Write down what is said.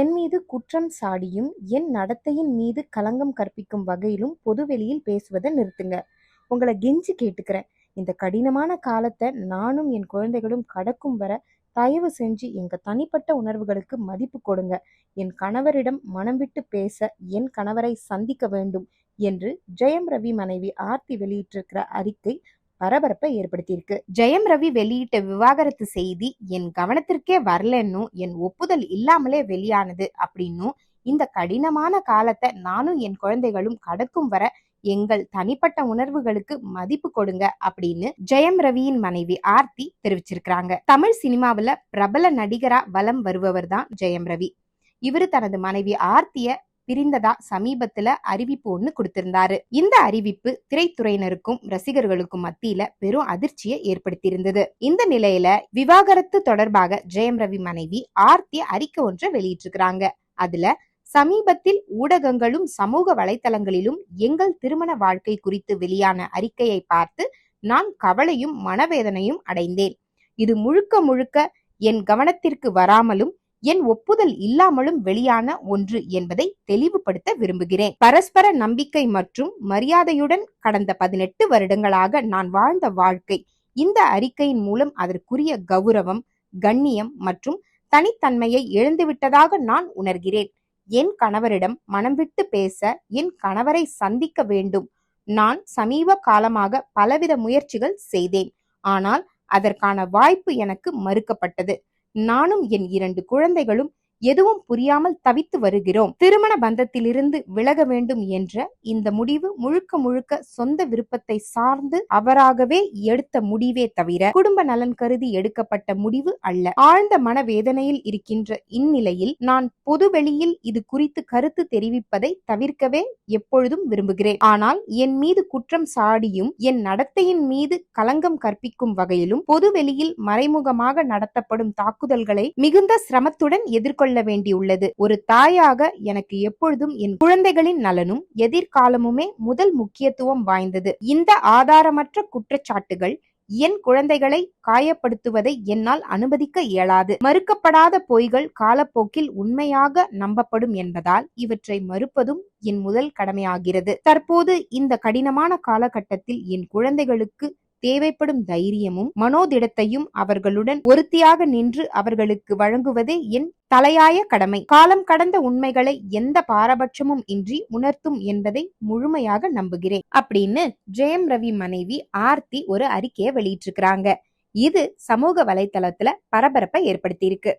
என் மீது குற்றம் சாடியும் என் நடத்தையின் மீது களங்கம் கற்பிக்கும் வகையிலும் பொதுவெளியில் பேசுவதை நிறுத்துங்க. உங்களை கெஞ்சி கேட்டுக்கிறேன். இந்த கடினமான காலத்தை நானும் என் குழந்தைகளும் கடக்கும் வர தயவு செஞ்சு எங்க தனிப்பட்ட உணர்வுகளுக்கு மதிப்பு கொடுங்க. என் கணவரிடம் மனம் விட்டு பேச என் கணவரை சந்திக்க வேண்டும் என்று ஜெயம் ரவி மனைவி ஆர்த்தி வெளியிட்டிருக்கிற அறிக்கை பரபரப்பை ஏற்படுத்தியிருக்கு. ஜெயம் ரவி வெளியிட்ட விவாகரத்து செய்தி என் கவனத்திற்கே வரலன்னும் என் ஒப்புதல் இல்லாமலே வெளியானது அப்படின்னும் இந்த கடினமான காலத்தை நானும் என் குழந்தைகளும் கடக்கும் வர எங்கள் தனிப்பட்ட உணர்வுகளுக்கு மதிப்பு கொடுங்க அப்படின்னு ஜெயம் ரவியின் மனைவி ஆர்த்தி தெரிவிச்சிருக்கிறாங்க. தமிழ் சினிமாவில் பிரபல நடிகரா வலம் வருபவர் தான் ஜெயம் ரவி. இவரு தனது மனைவி ஆர்த்திய பிரிந்ததா சமீபத்துல அறிவிப்பு ஒண்ணு கொடுத்திருந்தாரு. இந்த அறிவிப்பு திரைத்துறையினருக்கும் ரசிகர்களுக்கும் மத்தியில பெரும் அதிர்ச்சியை ஏற்படுத்தியிருந்தது. இந்த நிலையில விவாகரத்து தொடர்பாக ஜெயம் ரவி மனைவி ஆர்த்தி அறிக்கை ஒன்றை வெளியிட்டிருக்கிறாங்க. அதுல சமீபத்தில் ஊடகங்களும் சமூக வலைதளங்களிலும் எங்கள் திருமண வாழ்க்கை குறித்து வெளியான அறிக்கையை பார்த்து நான் கவலையும் மனவேதனையும் அடைந்தேன். இது முழுக்க முழுக்க என் கவனத்திற்கு வராமலும் என் ஒப்புதல் இல்லாமலும் வெளியான ஒன்று என்பதை தெளிவுபடுத்த விரும்புகிறேன். பரஸ்பர நம்பிக்கை மற்றும் மரியாதையுடன் கடந்த பதினெட்டு வருடங்களாக நான் வாழ்ந்த வாழ்க்கை இந்த அறிக்கையின் மூலம் அதற்குரிய கௌரவம் கண்ணியம் மற்றும் தனித்தன்மையை இழந்துவிட்டதாக நான் உணர்கிறேன். என் கணவரிடம் மனம் விட்டு பேச என் கணவரை சந்திக்க வேண்டும். நான் சமீப காலமாக பலவித முயற்சிகள் செய்தேன். ஆனால் அதற்கான வாய்ப்பு எனக்கு மறுக்கப்பட்டது. நானும் என் இரண்டு குழந்தைகளும் எதுவும் புரியாமல் தவித்து வருகிறோம். திருமண பந்தத்திலிருந்து விலக வேண்டும் என்ற இந்த முடிவு முழுக்க முழுக்க சொந்த விருப்பத்தை சார்ந்து அவராகவே எடுத்த முடிவே தவிர குடும்ப நலன் கருதி எடுக்கப்பட்ட முடிவு அல்ல. ஆழ்ந்த மனவேதனையில் இருக்கின்ற இந்நிலையில் நான் பொதுவெளியில் இது குறித்து கருத்து தெரிவிப்பதை தவிர்க்கவே எப்பொழுதும் விரும்புகிறேன். ஆனால் என் மீது குற்றம் சாடியும் என் நடத்தையின் மீது களங்கம் கற்பிக்கும் வகையிலும் பொதுவெளியில் மறைமுகமாக நடத்தப்படும் தாக்குதல்களை மிகுந்த சிரமத்துடன் எதிர்கொள்ள கொள்ள வேண்டியுள்ளது. ஒரு தாயாக எனக்கு எப்பொழுதும் என் குழந்தைகளின் நலனும் எதிர்காலமுமே முதல் முக்கியத்துவம் வாய்ந்தது. இந்த ஆதாரமற்ற குற்றச்சாட்டுகள் என் குழந்தைகளை காயப்படுத்துவதை என்னால் அனுமதிக்க இயலாது. மறுக்கப்படாத பொய்கள் காலப்போக்கில் உண்மையாக நம்பப்படும் என்பதால் இவற்றை மறுப்பதும் என் முதல் கடமையாகிறது. தற்போது இந்த கடினமான காலகட்டத்தில் என் குழந்தைகளுக்கு தேவைப்படும் தைரியமும் மனோதிடத்தையும் அவர்களுடன் ஒருத்தியாக நின்று அவர்களுக்கு வழங்குவதே என் தலையாய கடமை. காலம் கடந்த உண்மைகளை எந்த பாரபட்சமும் இன்றி உணர்த்தும் என்பதை முழுமையாக நம்புகிறேன். அப்படின்னு ஜெயம் ரவி மனைவி ஆர்த்தி ஒரு அறிக்கையை வெளியிட்டிருக்கிறாங்க. இது சமூக வலைதளத்துல பரபரப்பை ஏற்படுத்தியிருக்கு.